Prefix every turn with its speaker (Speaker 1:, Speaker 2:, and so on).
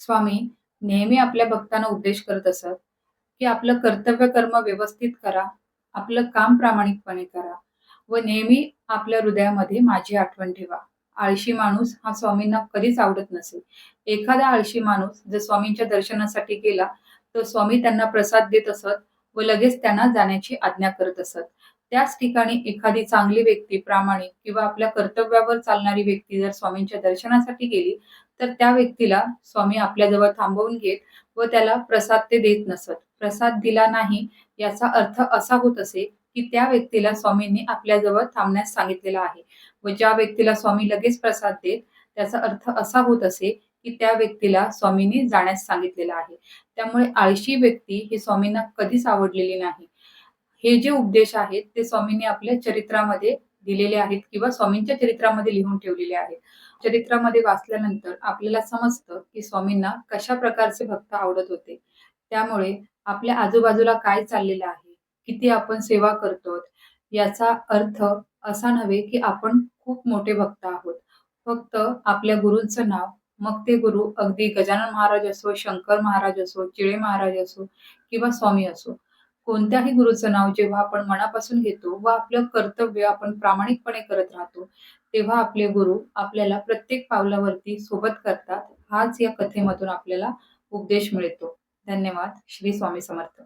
Speaker 1: स्वामी नेहमी आपल्या भक्तांना उपदेश करत असत की आपलं कर्तव्य कर्म व्यवस्थित करा आपलं काम प्रामाणिकपणे करा व नेहमी आपल्या हृदयामध्ये माझी आठवण ठेवा. आळशी माणूस हा स्वामींना कधीच आवडत नसेल. एखादा आळशी माणूस जर स्वामींच्या दर्शनासाठी गेला तर स्वामी त्यांना प्रसाद देत असत व लगेच त्यांना जाण्याची आज्ञा करत असत. त्याच ठिकाणी एखादी चांगली व्यक्ती प्रामाणिक किंवा आपल्या कर्तव्यावर चालणारी व्यक्ती जर स्वामींच्या दर्शनासाठी गेली तर त्या व्यक्तीला स्वामी आपल्याजवळ थांबवून घेत व त्याला प्रसाद ते देत नसत. प्रसाद दिला नाही याचा अर्थ असा होत असे की त्या व्यक्तीला स्वामींनी आपल्याजवळ थांबण्यास सांगितलेला आहे व ज्या व्यक्तीला स्वामी लगेच प्रसाद देत त्याचा अर्थ असा होत असे की त्या व्यक्तीला स्वामींनी जाण्यास सांगितलेला आहे. त्यामुळे आळशी व्यक्ती ही स्वामींना कधीच आवडलेली नाही. हे जे उपदेश आहेत ते स्वामींनी आपल्या चरित्रामध्ये दिलेले आहेत किंवा स्वामींच्या चरित्रामध्ये लिहून ठेवलेले आहेत. चरित्रामध्ये वाचल्यानंतर आपल्याला समजतं की स्वामींना कशा प्रकारचे भक्त आवडत होते. त्यामुळे आपल्या आजूबाजूला काय चाललेलं आहे किती आपण सेवा करतो याचा अर्थ असा नव्हे की आपण खूप मोठे भक्त आहोत. फक्त आपल्या गुरूंचं नाव मग ते गुरु अगदी गजानन महाराज असो शंकर महाराज असो चिळे महाराज असो किंवा स्वामी असो कोणत्याही गुरुचं नाव जेव्हा आपण मनापासून घेतो व आपलं कर्तव्य आपण प्रामाणिकपणे करत राहतो. तेव्हा आपले गुरु आपल्याला प्रत्येक पावलावरती सोबत करतात. हाच या कथेमधून आपल्याला उपदेश मिळतो. धन्यवाद. श्री स्वामी समर्थ.